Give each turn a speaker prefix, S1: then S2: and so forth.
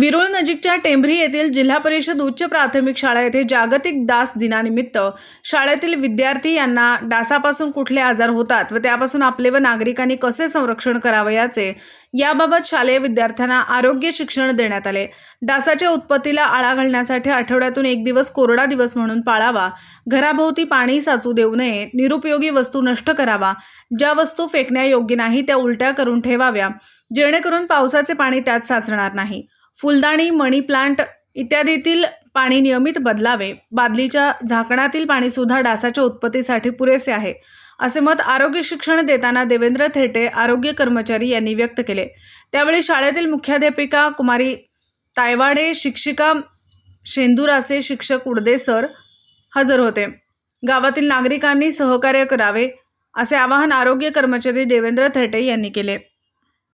S1: विरुळ नजीकच्या टेंभरी येथील जिल्हा परिषद उच्च प्राथमिक शाळा येथे जागतिक डास दिनानिमित्त शाळेतील विद्यार्थी यांना डासापासून कुठले आजार होतात व त्यापासून आपले व नागरिकांनी कसे संरक्षण करावयाचे याबाबत शालेय विद्यार्थ्यांना आरोग्य शिक्षण देण्यात आले. डासाच्या उत्पत्तीला आळा घालण्यासाठी आठवड्यातून एक दिवस कोरडा दिवस म्हणून पाळावा घराभोवती पाणी साचू देऊ नये निरुपयोगी वस्तू नष्ट करावा ज्या वस्तू फेकण्यायोग्य नाही त्या उलट्या करून ठेवाव्या जेणेकरून पावसाचे पाणी त्यात साचणार नाही. फुलदाणी मनी प्लांट इत्यादीतील पाणी नियमित बदलावे. बादलीच्या झाकणातील पाणी सुद्धा डासाच्या उत्पत्तीसाठी पुरेसे आहे असे मत आरोग्य शिक्षण देताना देवेंद्र थेटे आरोग्य कर्मचारी यांनी व्यक्त केले. त्यावेळी शाळेतील मुख्याध्यापिका कुमारी तायवाडे शिक्षिका शेंदुरासे शिक्षक उडदे सर हजर होते. गावातील नागरिकांनी सहकार्य करावे असे आवाहन आरोग्य कर्मचारी देवेंद्र थेटे यांनी केले.